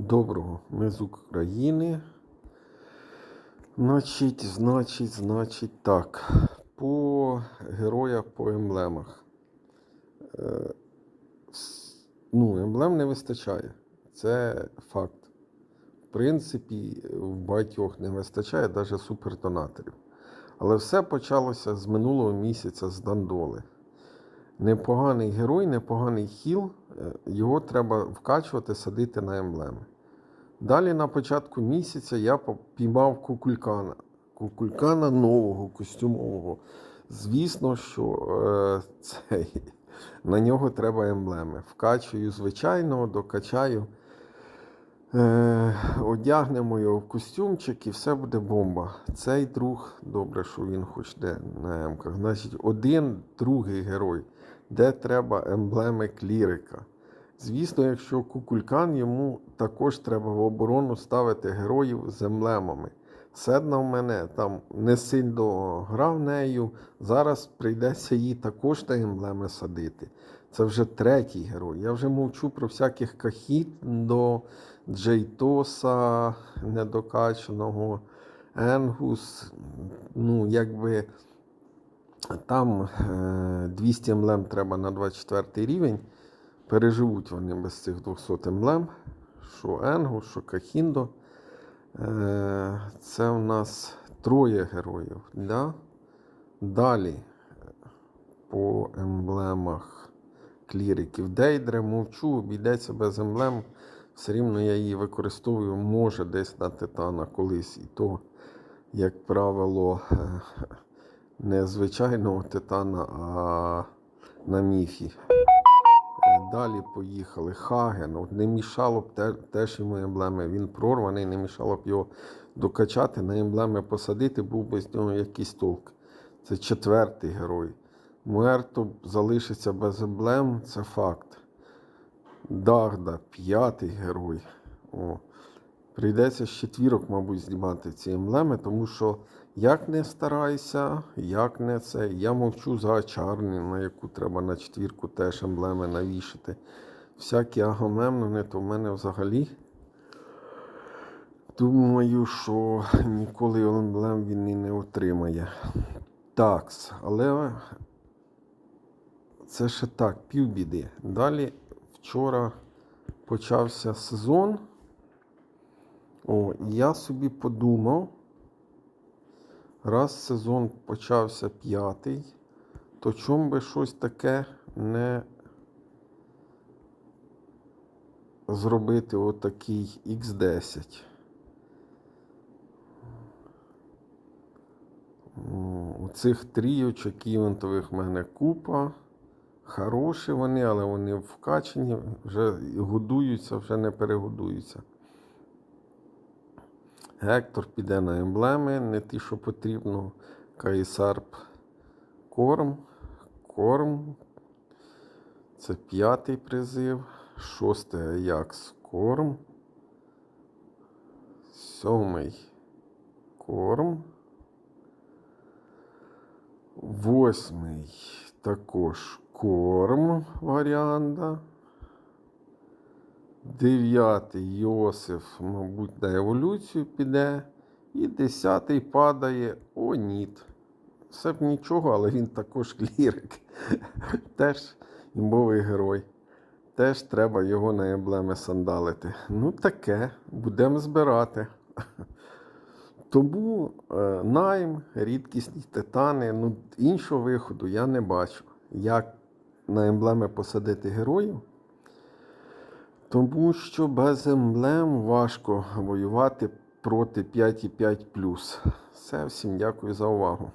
Доброго, ми з України. Значить, значить, значить, так. По героях, по емблемах. Е, ну, емблем не вистачає. Це факт. В принципі, в багатьох не вистачає навіть супердонаторів. Але все почалося з минулого місяця з Дандоли. Непоганий герой, непоганий хіл, е, його треба вкачувати, садити на емблеми. Далі на початку місяця я піймав кукулькана. Кукулькана нового, костюмового. Звісно, що е, цей, на нього треба емблеми. Вкачую звичайного, докачаю. Е, одягнемо його в костюмчик і все буде бомба. Цей друг, добре, що він хоч де на емках. Значить, один другий герой, де треба емблеми клірика. Звісно, якщо кукулькан, йому також треба в оборону ставити героїв з емблемами. Седна в мене там не сильно грав нею. Зараз прийдеться їй також на емблеми садити. Це вже третій герой. Я вже мовчу про всяких кахіт до Джейтоса недокачаного, Енгус. Ну, якби там е, 200 емблем треба на 24 рівень. Переживуть вони без цих 200 емблем. Що Енгус, що Кахіндо. Е, Це в нас троє героїв. Да? Далі по емблемах кліриків. Дейдре мовчу, обійдеться без емблем. Все рівно я її використовую, може, десь на титана колись. І то, як правило, е, не звичайного титана, а на міфі. Е, Далі поїхали. Хаген. От не мішало б те- теж йому емблеми. Він прорваний, не мішало б його докачати, на емблеми посадити, був би з нього якийсь толк. Це четвертий герой. Муерто залишиться без емблем, це факт. Дагда, п'ятий герой. О. Прийдеться з четвірок, мабуть, знімати ці емблеми, тому що як не старайся, як не це. Я мовчу за Ачарні, на яку треба на четвірку теж емблеми навішати. Всякі агамемнони, то в мене взагалі. Думаю, що ніколи емблем він і не отримає. Такс, але це ще так, півбіди. Далі вчора почався сезон. О, я собі подумав, раз сезон почався п'ятий, то чому би щось таке не зробити отакий X10. О, Оцих трійочок івентових в мене купа. Хороші вони, але вони вкачені, вже годуються, вже не перегодуються. Гектор піде на емблеми, не ті, що потрібно. Каїсарп корм. Корм. Це п'ятий призив. Шостий Аякс корм. Сьомий корм. Восьмий також корм варіанта. Дев'ятий Йосиф, мабуть, на еволюцію піде. І десятий падає Оніт. Все б нічого, але він також клірик. Теж імбовий герой. Теж треба його на емблеми сандалити. Ну, таке, будемо збирати. Тому е, найм, рідкісні титани, ну, іншого виходу я не бачу. Як на емблеми посадити героїв? Тому що без емблем важко воювати проти 5,5. Все, всім дякую за увагу.